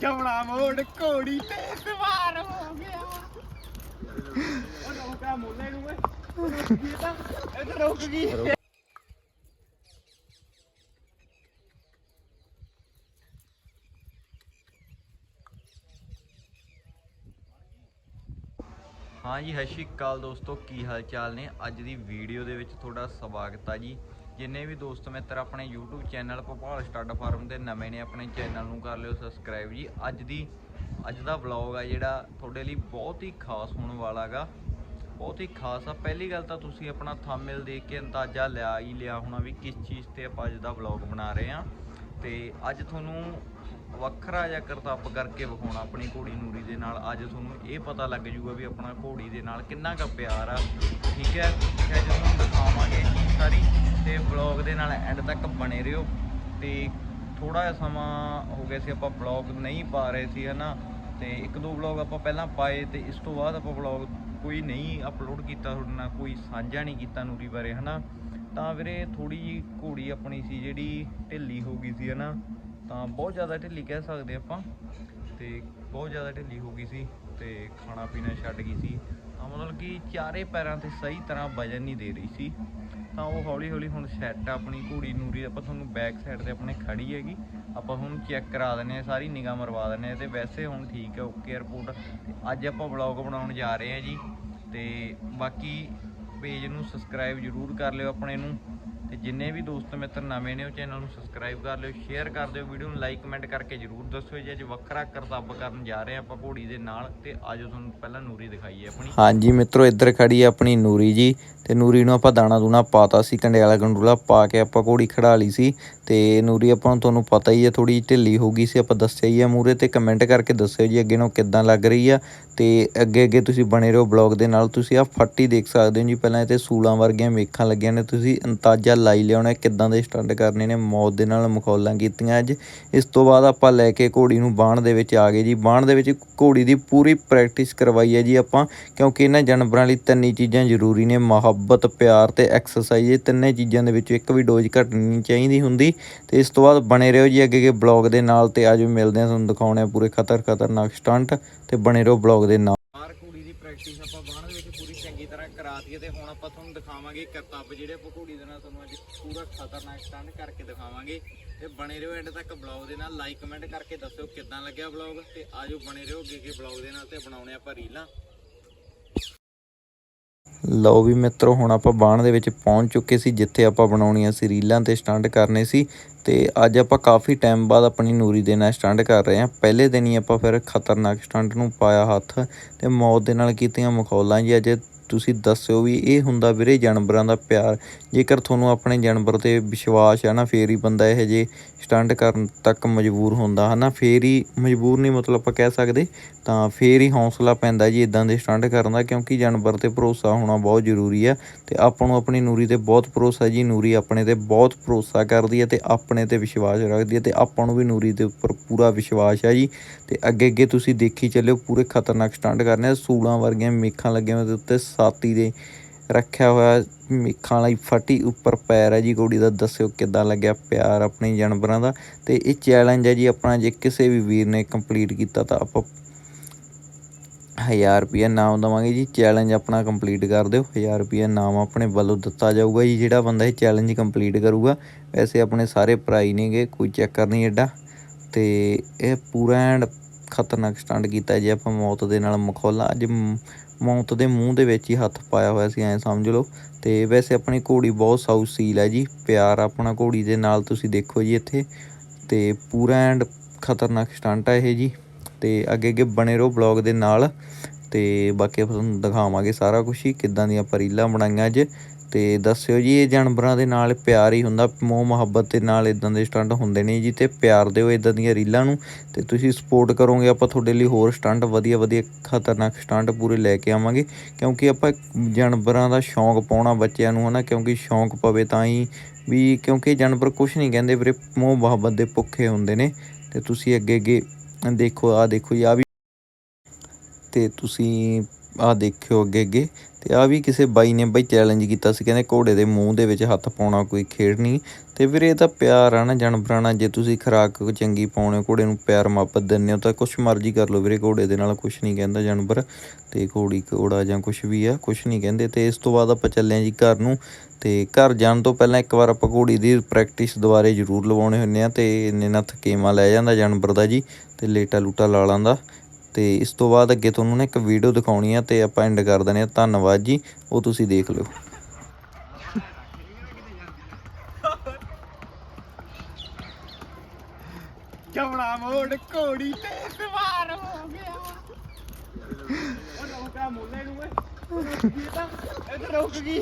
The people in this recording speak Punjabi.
ਜਮਣਾ ਮੋੜ ਘੋੜੀ ਤੇ ਸਵਾਰ ਹੋ ਗਿਆ। ਉਹ ਰੋਕਾ ਮੁੱਲੇ ਨੂੰ ਓਏ। ਇਹ ਤਾਂ। ਰੁਕ ਗਈ। ਹਾਂ ਜੀ, ਸਤਿ ਸ਼੍ਰੀ ਅਕਾਲ ਦੋਸਤੋ, ਕੀ ਹਾਲ ਚਾਲ ਨੇ? ਅੱਜ ਦੀ ਵੀਡੀਓ ਦੇ ਵਿੱਚ ਤੁਹਾਡਾ ਸਵਾਗਤ ਆ ਜੀ। ਜਿੰਨੇ ਵੀ ਦੋਸਤ ਮਿੱਤਰ ਆਪਣੇ YouTube channel Bhopal stud farm ਦੇ ਨਵੇਂ ਨੇ, ਆਪਣੇ ਚੈਨਲ ਨੂੰ ਕਰ ਲਿਓ ਸਬਸਕ੍ਰਾਈਬ ਜੀ। ਅੱਜ ਦੀ, ਅੱਜ ਦਾ ਵਲੌਗ ਆ ਜਿਹੜਾ ਤੁਹਾਡੇ ਲਈ ਬਹੁਤ ਹੀ ਖਾਸ ਹੋਣ ਵਾਲਾਗਾ ਬਹੁਤ ਹੀ ਖਾਸ ਆ। ਪਹਿਲੀ ਗੱਲ ਤਾਂ ਤੁਸੀਂ ਆਪਣਾ ਥੰਬਨੇਲ ਦੇਖ ਕੇ ਅੰਦਾਜ਼ਾ ਲਿਆ ਹੀ ਲਿਆ ਹੋਣਾ ਵੀ ਕਿਸ ਚੀਜ਼ ਤੇ ਆਪਾਂ ਅੱਜ ਦਾ ਵਲੌਗ ਬਣਾ ਰਹੇ ਆ। ਤੇ ਅੱਜ ਤੁਹਾਨੂੰ ਵੱਖਰਾ ਜਿਹਾ ਕਰਤੱਵ ਕਰਕੇ ਵਿਖਾਉਣਾ ਆਪਣੀ ਘੋੜੀ ਨੂਰੀ ਦੇ ਨਾਲ। ਅੱਜ ਤੁਹਾਨੂੰ ਇਹ ਪਤਾ ਲੱਗ ਜੂਗਾ ਵੀ ਆਪਣਾ ਘੋੜੀ ਦੇ ਨਾਲ ਕਿੰਨਾ ਕੁ ਪਿਆਰ ਆ। ਠੀਕ ਹੈ? ਤੇ ਅੱਜ ਤੁਹਾਨੂੰ ਦਿਖਾਵਾਂਗੇ ਸਾਰੀ ਤੇ ਵਲੌਗ ਦੇ ਨਾਲ ਐਂਡ ਤੱਕ ਬਣੇ ਰਹੋ। ਤੇ ਥੋੜਾ ਜਿਹਾ ਸਮਾਂ ਹੋ ਗਿਆ ਸੀ, ਆਪਾਂ ਵਲੌਗ ਨਹੀਂ ਪਾ ਰਹੇ ਸੀ, ਹਨਾ? ਤੇ ਇੱਕ ਦੋ ਵਲੌਗ ਆਪਾਂ ਪਹਿਲਾਂ ਪਾਏ ਤੇ ਇਸ ਤੋਂ ਬਾਅਦ ਆਪਾਂ ਵਲੌਗ ਕੋਈ ਨਹੀਂ ਅਪਲੋਡ ਕੀਤਾ ਤੁਹਾਡੇ ਨਾਲ, ਕੋਈ ਸਾਂਝਾ ਨਹੀਂ ਕੀਤਾ ਨੂਰੀ ਬਾਰੇ, ਹਨਾ? ਤਾਂ ਵੀਰੇ ਥੋੜੀ ਜੀ ਘੋੜੀ ਆਪਣੀ ਸੀ ਜਿਹੜੀ ਢਿੱਲੀ ਹੋ ਗਈ ਸੀ, ਹਨਾ? ਤਾਂ ਬਹੁਤ ਜ਼ਿਆਦਾ ਢਿੱਲੀ ਕਹਿ ਸਕਦੇ ਆਪਾਂ। ਤੇ ਬਹੁਤ ਜ਼ਿਆਦਾ ਢਿੱਲੀ ਹੋ ਗਈ ਸੀ ਤੇ ਖਾਣਾ ਪੀਣਾ ਛੱਡ ਗਈ ਸੀ। ਤਾਂ ਮਤਲਬ ਕਿ ਚਾਰੇ ਪੈਰਾਂ ਤੇ ਸਹੀ ਤਰ੍ਹਾਂ ਵਜਨ ਨਹੀਂ ਦੇ ਰਹੀ ਸੀ। ਤਾਂ ਉਹ ਹੌਲੀ ਹੌਲੀ ਹੁਣ ਸੈੱਟ ਆਪਣੀ ਘੋੜੀ ਨੂਰੀ। ਆਪਾਂ ਤੁਹਾਨੂੰ ਬੈਕ ਸਾਈਡ ਤੇ ਆਪਣੇ ਖੜੀ ਹੈਗੀ। ਆਪਾਂ ਹੁਣ ਚੈੱਕ ਕਰਾ ਦਿੰਨੇ ਆ ਸਾਰੀ ਨਿਗਾਹ ਮਰਵਾ ਦਿੰਨੇ ਆ ਤੇ ਵੈਸੇ ਹੁਣ ਠੀਕ ਹੈ ਓਕੇ ਰਿਪੋਰਟ ਅੱਜ ਆਪਾਂ ਵਲੌਗ ਬਣਾਉਣ ਜਾ ਰਹੇ ਹਾਂ ਜੀ। ਤੇ ਬਾਕੀ ਪੇਜ ਨੂੰ ਸਬਸਕ੍ਰਾਈਬ ਜਰੂਰ ਕਰ ਲਿਓ ਆਪਣੇ ਨੂੰ। ਤੇ ਜਿੰਨੇ ਵੀ ਦੋਸਤ ਮਿੱਤਰ ਨਵੇਂ ਨੇ ਉਹ ਚੈਨਲ ਨੂੰ ਸਬਸਕ੍ਰਾਈਬ ਕਰ ਲਿਓ ਸ਼ੇਅਰ ਕਰ ਦਿਓ ਵੀਡੀਓ ਨੂੰ ਲਾਈਕ ਕਮੈਂਟ ਕਰਕੇ ਜਰੂਰ ਦੱਸੋ ਜੀ। ਅੱਜ ਵੱਖਰਾ ਕਰਤੱਵ ਕਰਨ ਜਾ ਰਹੇ ਆਪਾਂ ਘੋੜੀ ਦੇ ਨਾਲ ਤੇ ਆਜੋ ਤੁਹਾਨੂੰ ਪਹਿਲਾਂ ਨੂਰੀ ਦਿਖਾਈਏ ਆਪਣੀ। ਹਾਂਜੀ ਮਿੱਤਰੋ, ਇੱਧਰ ਖੜੀ ਹੈ ਆਪਣੀ ਨੂਰੀ ਜੀ। ਤੇ ਨੂਰੀ ਨੂੰ ਆਪਾਂ ਦਾਣਾ ਦੂਣਾ ਪਾਤਾ ਸੀ ਕੰਡਿਆਲਾ ਗੰਡੂਲਾ ਪਾ ਕੇ ਆਪਾਂ ਘੋੜੀ ਖੜਾ ਲਈ ਸੀ ਤੇ ਨੂਰੀ ਆਪਾਂ ਨੂੰ ਤੁਹਾਨੂੰ ਪਤਾ ਹੀ ਹੈ ਥੋੜੀ ਢਿੱਲੀ ਹੋ ਗਈ ਸੀ, ਆਪਾਂ ਦੱਸਿਆ ਹੀ ਆ ਮੂਰੇ ਤੇ ਕਮੈਂਟ ਕਰਕੇ ਦੱਸਿਓ ਜੀ ਅੱਗੇ ਨੂੰ ਕਿੱਦਾਂ ਲੱਗ ਰਹੀ ਆ ਤੇ ਅੱਗੇ ਅੱਗੇ ਤੁਸੀਂ ਬਣੇ ਰਹੋ ਬਲੌਗ ਦੇ ਨਾਲ, ਤੁਸੀਂ ਆ ਫੱਟੀ ਦੇਖ ਸਕਦੇ ਹੋ ਜੀ, ਪਹਿਲਾਂ ਇਹ ਤੇ ਸੂਲਾਂ ਵਰਗੀਆਂ ਮੇਖਾਂ ਲੱਗੀਆਂ ਨੇ, ਤੁਸੀਂ ਅੰਦਾਜ਼ਾ ਲਾਈ ਲਿਆਉਣਾ ਕਿੱਦਾਂ ਦੇ ਸਟੰਟ ਕਰਨੇ ਨੇ, ਮੌਤ ਦੇ ਨਾਲ ਮਖੌਲਾਂ ਕੀਤੀਆਂ ਅੱਜ। ਇਸ ਤੋਂ ਬਾਅਦ ਆਪਾਂ ਲੈ ਕੇ ਘੋੜੀ ਨੂੰ ਬਾਣ ਦੇ ਵਿੱਚ ਆ ਗਏ ਜੀ ਬਾਣ ਦੇ ਵਿੱਚ ਘੋੜੀ ਦੀ ਪੂਰੀ ਪ੍ਰੈਕਟਿਸ ਕਰਵਾਈ ਹੈ ਜੀ ਆਪਾਂ, ਕਿਉਂਕਿ ਇਹਨਾਂ ਜਾਨਵਰਾਂ ਲਈ ਤਿੰਨ ਚੀਜ਼ਾਂ ਜ਼ਰੂਰੀ ਨੇ, ਮਾਹ ਮੁਹੱਬਤ, ਪਿਆਰ ਤੇ ਐਕਸਰਸਾਈਜ਼ ਇਹ ਤਿੰਨੇ ਚੀਜ਼ਾਂ ਦੇ ਵਿੱਚੋਂ ਇੱਕ ਵੀ ਡੋਜ਼ ਘਟਣੀ ਨਹੀਂ ਚਾਹੀਦੀ ਹੁੰਦੀ। ਤੇ ਇਸ ਤੋਂ ਬਾਅਦ ਬਣੇ ਰਹੋ ਜੀ ਅੱਗੇ ਅੱਗੇ ਬਲੌਗ ਦੇ ਨਾਲ ਤੇ ਆਜੋ ਮਿਲਦੇ ਹਾਂ ਤੁਹਾਨੂੰ ਦਿਖਾਉਣੇ ਆ ਪੂਰੇ ਖਤਰ ਖਤਰਨਾਕ ਸਟੰਟ ਤੇ ਬਣੇ ਰਹੋ ਬਲੌਗ ਦੇ ਨਾਲ। ਬਾਹਰ ਘੋੜੀ ਦੀ ਪ੍ਰੈਕਟਿਸ ਆਪਾਂ ਬਾਣ ਦੇ ਵਿੱਚ ਪੂਰੀ ਚੰਗੀ ਤਰ੍ਹਾਂ ਕਰਾ ਦਈਏ ਤੇ ਹੁਣ ਆਪਾਂ ਤੁਹਾਨੂੰ ਦਿਖਾਵਾਂਗੇ ਕਰਤੱਵ ਜਿਹੜੇ ਆਪਾਂ ਘੋੜੀ ਦੇ ਨਾਲ ਤੁਹਾਨੂੰ ਅੱਜ ਪੂਰਾ ਖਤਰਨਾਕ ਸਟੰਟ ਕਰਕੇ ਦਿਖਾਵਾਂਗੇ। ਤੇ ਬਣੇ ਰਹੋ ਐਂਡ ਤੱਕ ਬਲੌਗ ਦੇ ਨਾਲ। ਲਾਈਕ ਕਮੈਂਟ ਕਰਕੇ ਦੱਸਿਓ ਕਿੱਦਾਂ ਲੱਗਿਆ ਬਲੌਗ ਤੇ ਆਜੋ ਬਣੇ ਰਹੋ ਅੱਗੇ ਅੱਗੇ ਬਲੌਗ ਦੇ ਨਾਲ ਤੇ ਬਣਾਉਣੇ ਆਪਾਂ ਰੀਲਾਂ। ਲਓ ਵੀ ਮਿੱਤਰੋ, ਹੁਣ ਆਪਾਂ ਬਾਣ ਦੇ ਵਿੱਚ ਪਹੁੰਚ ਚੁੱਕੇ ਸੀ, ਜਿੱਥੇ ਆਪਾਂ ਬਣਾਉਣੀਆਂ ਸੀ ਰੀਲਾਂ ਤੇ ਸਟੰਟ ਕਰਨੇ ਸੀ ਤੇ ਅੱਜ ਆਪਾਂ ਕਾਫੀ ਟਾਈਮ ਬਾਅਦ ਆਪਣੀ ਨੂਰੀ ਦੇ ਨਾਲ ਸਟੰਟ ਕਰ ਰਹੇ ਹਾਂ। ਪਹਿਲੇ ਦਿਨ ਹੀ ਆਪਾਂ ਫਿਰ ਖਤਰਨਾਕ ਸਟੰਟ ਨੂੰ ਪਾਇਆ ਹੱਥ ਤੇ ਮੌਤ ਦੇ ਨਾਲ ਕੀਤੀਆਂ ਮਖੌਲਾਂ ਜੀ, ਅੱਜ ਤੁਸੀਂ ਦੱਸਿਓ ਵੀ ਇਹ ਹੁੰਦਾ ਵੀਰੇ ਜਾਨਵਰਾਂ ਦਾ ਪਿਆਰ। ਜੇਕਰ ਤੁਹਾਨੂੰ ਆਪਣੇ ਜਾਨਵਰ ਤੇ ਵਿਸ਼ਵਾਸ ਹੈ ਨਾ, ਫੇਰ ਹੀ ਬੰਦਾ ਇਹ ਜੇ ਸਟੰਟ ਕਰਨ ਤੱਕ ਮਜਬੂਰ ਹੁੰਦਾ, ਹਨਾ? ਫੇਰ ਹੀ ਮਜਬੂਰ ਨਹੀਂ ਮਤਲਬ ਆਪਾਂ ਕਹਿ ਸਕਦੇ। ਤਾਂ ਫੇਰ ਹੀ ਹੌਸਲਾ ਪੈਂਦਾ ਜੀ ਇਦਾਂ ਦੇ ਸਟੰਟ ਕਰਨ ਦਾ, ਕਿਉਂਕਿ ਜਾਨਵਰ ਤੇ ਭਰੋਸਾ ਹੋਣਾ ਬਹੁਤ ਜ਼ਰੂਰੀ ਆ। ਤੇ ਆਪਾਂ ਨੂੰ ਆਪਣੀ ਨੂਰੀ ਤੇ ਬਹੁਤ ਭਰੋਸਾ ਜੀ। ਨੂਰੀ ਆਪਣੇ ਤੇ ਬਹੁਤ ਭਰੋਸਾ ਕਰਦੀ ਹੈ ਤੇ ਆਪਣੇ ਤੇ ਵਿਸ਼ਵਾਸ ਰੱਖਦੀ ਹੈ ਤੇ ਆਪਾਂ ਨੂੰ ਵੀ ਨੂਰੀ ਦੇ ਉੱਪਰ ਪੂਰਾ ਵਿਸ਼ਵਾਸ ਹੈ ਜੀ। ਤੇ ਅੱਗੇ ਅੱਗੇ ਤੁਸੀਂ ਦੇਖੀ ਚੱਲਿਓ, ਪੂਰੇ ਖਤਰਨਾਕ ਸਟੰਟ ਕਰਨੇ ਸੂਲਾਂ ਵਰਗੀਆਂ ਮੇਖਾਂ ਲੱਗੀਆਂ ਹੋਈਆਂ ਤੇ ਉੱਤੇ ਸਾਤੀ ਦੇ ਰੱਖਿਆ ਹੋਇਆ ਮਿੱਖਾਂ ਵਾਲੀ ਫਟੀ ਉੱਪਰ ਪੈਰ ਹੈ ਜੀ। ਘੋੜੀ ਦਾ ਦੱਸਿਓ ਕਿੱਦਾਂ ਲੱਗਿਆ ਪਿਆਰ ਆਪਣੇ ਜਾਨਵਰਾਂ ਦਾ। ਤੇ ਇਹ ਚੈਲੰਜ ਹੈ ਜੀ ਆਪਣਾ, ਜੇ ਕਿਸੇ ਵੀ ਵੀਰ ਨੇ ਕੰਪਲੀਟ ਕੀਤਾ ਤਾਂ ਆਪਾਂ 1000 ਰੁਪਏ ਨਾਮ ਦਵਾਂਗੇ ਜੀ। ਚੈਲੰਜ ਆਪਣਾ ਕੰਪਲੀਟ ਕਰ ਦਿਓ। 1000 ਰੁਪਏ ਨਾਮ ਆਪਣੇ ਵੱਲੋਂ ਦਿੱਤਾ ਜਾਊਗਾ ਜੀ। ਜਿਹੜਾ ਬੰਦਾ ਇਹ ਚੈਲੰਜ ਕੰਪਲੀਟ ਕਰੂਗਾ, ਵੈਸੇ ਆਪਣੇ ਸਾਰੇ ਪ੍ਰਾਈ ਨੇਗੇ, ਕੋਈ ਚੱਕਰ ਨਹੀਂ ਐਡਾ। ਤੇ ਇਹ ਪੂਰਾ ਐਂਡ ਖਤਰਨਾਕ ਸਟੰਟ ਕੀਤਾ ਜੀ। ਆਪਾਂ ਮੌਤ ਦੇ ਨਾਲ ਮਖੌਲਾ। ਅੱਜ ਮ- ਮੌਤ ਦੇ ਮੂੰਹ ਦੇ ਵਿੱਚ ਹੀ ਹੱਥ ਪਾਇਆ ਹੋਇਆ ਸੀ, ਐਂ ਸਮਝ ਲਓ। ਤੇ ਵੈਸੇ ਆਪਣੀ ਘੋੜੀ ਬਹੁਤ ਸਾਊ ਸੀਲ ਹੈ ਜੀ। ਪਿਆਰ ਆਪਣਾ ਘੋੜੀ ਦੇ ਨਾਲ ਤੁਸੀਂ ਦੇਖੋ ਜੀ ਇੱਥੇ। ਤੇ ਪੂਰਾ ਐਂਡ ਖਤਰਨਾਕ ਸਟੰਟ ਹੈ ਇਹ ਜੀ। ਤੇ ਅੱਗੇ ਅੱਗੇ ਬਣੇ ਰਹੋ ਬਲੌਗ ਦੇ ਨਾਲ। ਤੇ ਬਾਕੀ ਆਪਾਂ ਤੁਹਾਨੂੰ ਦਿਖਾਵਾਂਗੇ ਸਾਰਾ ਕੁਝ ਹੀ, ਕਿੱਦਾਂ ਦੀਆਂ ਆਪਾਂ ਬਣਾਈਆਂ ਅੱਜ। ਅਤੇ ਦੱਸਿਓ ਜੀ, ਇਹ ਜਾਨਵਰਾਂ ਦੇ ਨਾਲ ਪਿਆਰ ਹੀ ਹੁੰਦਾ, ਮੋਹ, ਮੁਹੱਬਤ ਦੇ ਨਾਲ ਇਦਾਂ ਦੇ ਸਟੰਟ ਹੁੰਦੇ ਨੇ ਜੀ ਅਤੇ ਪਿਆਰ ਦਿਓ ਇਦਾਂ ਦੀਆਂ ਰੀਲਾਂ ਨੂੰ ਅਤੇ ਤੁਸੀਂ ਸਪੋਰਟ ਕਰੋਗੇ, ਆਪਾਂ ਤੁਹਾਡੇ ਲਈ ਹੋਰ ਸਟੰਟ, ਵਧੀਆ ਵਧੀਆ ਖਤਰਨਾਕ ਸਟੰਟ ਪੂਰੇ ਲੈ ਕੇ ਆਵਾਂਗੇ, ਕਿਉਂਕਿ ਆਪਾਂ ਜਾਨਵਰਾਂ ਦਾ ਸ਼ੌਂਕ ਪਾਉਣਾ ਬੱਚਿਆਂ ਨੂੰ, ਹਨਾ, ਕਿਉਂਕਿ ਸ਼ੌਂਕ ਪਵੇ ਤਾਂ ਹੀ ਵੀ, ਕਿਉਂਕਿ ਜਾਨਵਰ ਕੁਝ ਨਹੀਂ ਕਹਿੰਦੇ ਵੀਰੇ, ਮੋਹ, ਮੁਹੱਬਤ ਦੇ ਭੁੱਖੇ ਹੁੰਦੇ ਨੇ, ਤੇ ਤੁਸੀਂ ਅੱਗੇ ਅੱਗੇ ਦੇਖੋ ਆ ਦੇਖੋ ਜੀ ਆ ਵੀ ਤੇ ਤੁਸੀਂ ਆ ਦੇਖਿਓ ਅੱਗੇ ਅੱਗੇ, ਤੇ ਆ ਵੀ ਕਿਸੇ ਬਾਈ ਨੇ ਬਾਈ ਚੈਲੰਜ ਕੀਤਾ ਸੀ, ਕਹਿੰਦੇ ਘੋੜੇ ਦੇ ਮੂੰਹ ਦੇ ਵਿੱਚ ਹੱਥ ਪਾਉਣਾ ਕੋਈ ਖੇਡ ਨਹੀਂ। ਤੇ ਵੀਰੇ ਇਹ ਤਾਂ ਪਿਆਰ ਆ ਨਾ, ਜਾਨਵਰਾਂ ਨਾਲ, ਜੇ ਤੁਸੀਂ ਖੁਰਾਕ ਚੰਗੀ ਪਾਉਣੇ ਘੋੜੇ ਨੂੰ ਪਿਆਰ ਮੁਹੱਬਤ ਦਿੰਦੇ ਹੋ, ਤਾਂ ਕੁਛ ਮਰਜ਼ੀ ਕਰ ਲਓ ਵੀਰੇ, ਘੋੜੇ ਦੇ ਨਾਲ ਕੁਛ ਨਹੀਂ ਕਹਿੰਦਾ ਜਾਨਵਰ। ਤੇ ਘੋੜੀ, ਘੋੜਾ ਜਾਂ ਕੁਛ ਵੀ ਆ, ਕੁਛ ਨਹੀਂ ਕਹਿੰਦੇ। ਤੇ ਇਸ ਤੋਂ ਬਾਅਦ ਆਪਾਂ ਚੱਲੇ ਹਾਂ ਜੀ ਘਰ ਨੂੰ, ਤੇ ਘਰ ਜਾਣ ਤੋਂ ਪਹਿਲਾਂ ਇੱਕ ਵਾਰ ਆਪਾਂ ਘੋੜੀ ਦੀ ਪ੍ਰੈਕਟਿਸ ਦੁਬਾਰੇ ਜ਼ਰੂਰ ਲਵਾਉਣੇ ਹੁੰਦੇ ਆ ਤੇ ਇੰਨੇ ਨਾਲ ਥਕੇਮਾ ਲੈ ਜਾਂਦਾ ਜਾਨਵਰ ਦਾ ਜੀ, ਤੇ ਲੇਟਾ ਲੂਟਾ ਲਾ ਲਾਂਦਾ। ਤੇ ਇਸ ਤੋਂ ਬਾਅਦ ਅੱਗੇ ਤੁਹਾਨੂੰ ਨਾ ਇੱਕ ਵੀਡੀਓ ਦਿਖਾਉਣੀ ਆ ਤੇ ਆਪਾਂ ਐਂਡ ਕਰ ਦਿੰਦੇ ਆ। ਧੰਨਵਾਦ ਜੀ, ਉਹ ਤੁਸੀਂ ਦੇਖ ਲਿਓ। ਚਵੜਾ ਮੋੜ, ਘੋੜੀ ਤੇ ਸਵਾਰ ਹੋ ਗਿਆ। ਉਹ ਲੋਕਾਂ ਮੁੱਲੇ ਨੂੰ ਓਏ। ਇੱਧਰ ਰੁਕ ਗਈ।